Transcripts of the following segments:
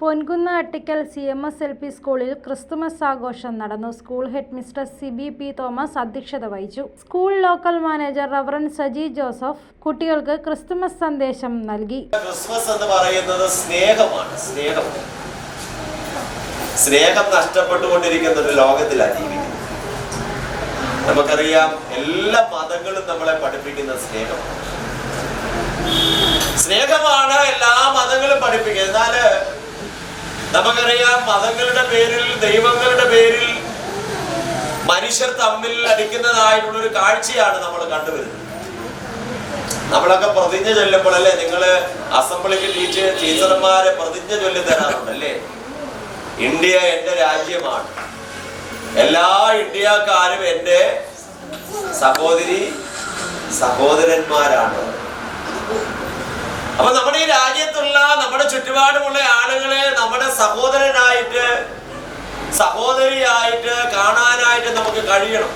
Ponkunnam Attikkal C M S L P സ്കൂളിൽ Christmas ആഘോഷം നടന്നു. School head mister Sibi P Thomas അധ്യക്ഷത വഹിച്ചു. School local manager reverend Saji Joseph കുട്ടികൾക്ക് Christmas സന്ദേശം നൽകി. ക്രിസ്മസ് എന്ന് പറയുന്നത് സ്നേഹമാണ്. സ്നേഹം. സ്നേഹം നഷ്ടപ്പെട്ടുകൊണ്ടിരിക്കുന്ന ഒരു ലോകത്തിലാണ് ജീവിക്കുന്നത്. നമുക്കറിയാം എല്ലാ മതങ്ങളും നമ്മളെ പഠിപ്പിക്കുന്ന സ്നേഹം സ്നേഹമാണ് എല്ലാ മതങ്ങളും പഠിപ്പിക്കുന്നത്. എന്നാൽ നമുക്കറിയാം മതങ്ങളുടെ പേരിൽ ദൈവങ്ങളുടെ പേരിൽ മനുഷ്യർ തമ്മിൽ അടിക്കുന്നതായിട്ടുള്ള ഒരു കാഴ്ചയാണ് നമ്മൾ കണ്ടുവരുന്നത്. നമ്മളൊക്കെ പ്രതിജ്ഞ ചൊല്ലുമ്പോൾ ചൊല്ലുമ്പോഴല്ലേ നിങ്ങൾ അസംബ്ലിക്ക് ടീച്ചർ ടീച്ചർമാരെ പ്രതിജ്ഞ ചൊല്ലി തരാറുണ്ടല്ലേ? ഇന്ത്യ എന്റെ രാജ്യമാണ്. എല്ലാ ഇന്ത്യക്കാരും എന്റെ സഹോദരി സഹോദരന്മാരാണ്. അപ്പൊ നമ്മുടെ ഈ രാജ്യത്തുള്ള നമ്മുടെ ചുറ്റുപാടുമുള്ള ആളുകളെ നമ്മുടെ സഹോദരനായിട്ട് സഹോദരിയായിട്ട് കാണാനായിട്ട് നമുക്ക് കഴിയണം.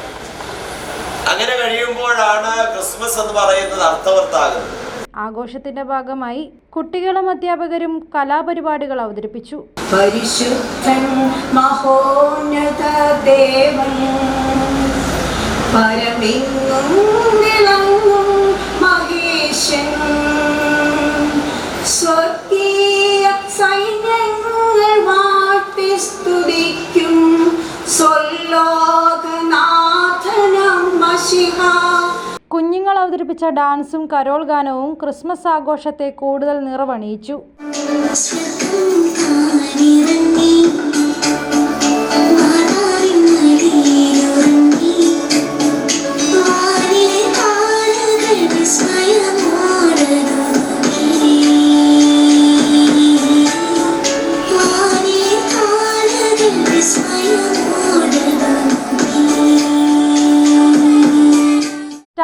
അങ്ങനെ കഴിയുമ്പോഴാണ് ക്രിസ്മസ് എന്ന് പറയുന്നത് അർത്ഥവത്താകുന്നത്. ആഘോഷത്തിന്റെ ഭാഗമായി കുട്ടികളും അധ്യാപകരും കലാപരിപാടികൾ അവതരിപ്പിച്ചു. പരിശുദ്ധൻ മഹോന്നത ദേവൻ പരമെങ്ങും വിളങ്ങും മഹേശൻ സ്വർഗീയ സൈന്യങ്ങൾ വാട്ടി സ്തുതിക്കും. കുഞ്ഞുങ്ങൾ അവതരിപ്പിച്ച ഡാൻസും കരോൾ ഗാനവും ക്രിസ്മസ് ആഘോഷത്തെ കൂടുതൽ നിറവണിയിച്ചു.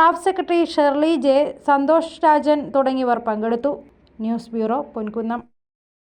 Staff secretary Shirley J Santhosh Rajan തുടങ്ങിയവർ പങ്കെടുത്തു. News bureau Ponkunnam.